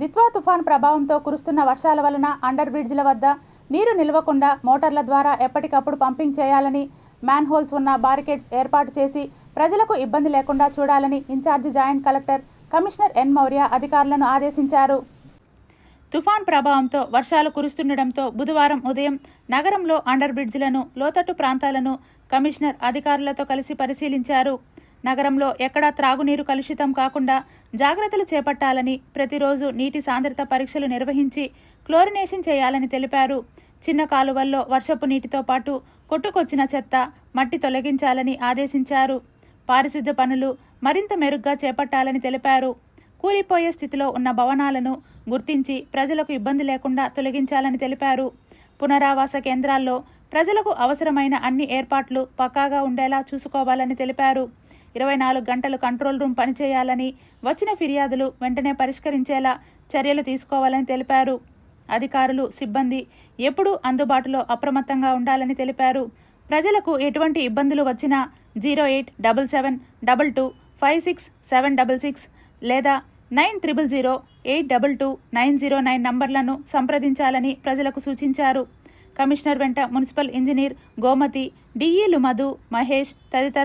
దిత్వా తుఫాన్ ప్రభావంతో కురుస్తున్న వర్షాల వలన అండర్ బ్రిడ్జ్ల వద్ద నీరు నిలవకుండా మోటార్ల ద్వారా ఎప్పటికప్పుడు పంపింగ్ చేయాలని మ్యాన్ హోల్స్ ఉన్న బారికేడ్స్ ఏర్పాటు చేసి ప్రజలకు ఇబ్బంది లేకుండా చూడాలని incharge joint collector commissioner N Maurya అధికారులను ఆదేశించారు. తుఫాన్ ప్రభావంతో వర్షాలు కురుస్తుండటంతో బుధవారం ఉదయం నగరంలో అండర్ బ్రిడ్జ్లను లోతట్టు ప్రాంతాలను కమిషనర్ అధికారులతో కలిసి పరిశీలించారు. నగరంలో ఎక్కడా త్రాగునీరు కలుషితం కాకుండా జాగ్రత్తలు చేపట్టాలని ప్రతిరోజు నీటి సాంద్రత పరీక్షలు నిర్వహించి క్లోరినేషన్ చేయాలని తెలిపారు. చిన్న కాలువల్లో వర్షపు నీటితో పాటు కొట్టుకొచ్చిన చెత్త మట్టి తొలగించాలని ఆదేశించారు. పారిశుద్ధ్య పనులు మరింత మెరుగ్గా చేపట్టాలని తెలిపారు. కూలిపోయే స్థితిలో ఉన్న భవనాలను గుర్తించి ప్రజలకు ఇబ్బంది లేకుండా తొలగించాలని తెలిపారు. పునరావాస కేంద్రాల్లో ప్రజలకు అవసరమైన అన్ని ఏర్పాట్లు పక్కాగా ఉండేలా చూసుకోవాలని తెలిపారు. ఇరవై నాలుగు గంటలు కంట్రోల్ రూమ్ పనిచేయాలని వచ్చిన ఫిర్యాదులు వెంటనే పరిష్కరించేలా చర్యలు తీసుకోవాలని తెలిపారు. అధికారులు సిబ్బంది ఎప్పుడూ అందుబాటులో అప్రమత్తంగా ఉండాలని తెలిపారు. ప్రజలకు ఎటువంటి ఇబ్బందులు వచ్చినా zero eight double seven double two five six seven double six లేదా nine triple zero eight double two nine zero nine నంబర్లను సంప్రదించాలని ప్రజలకు సూచించారు. కమిషనర్ వెంట మున్సిపల్ ఇంజనీర్ గోమతి డిఈలు మధు మహేష్ తదితర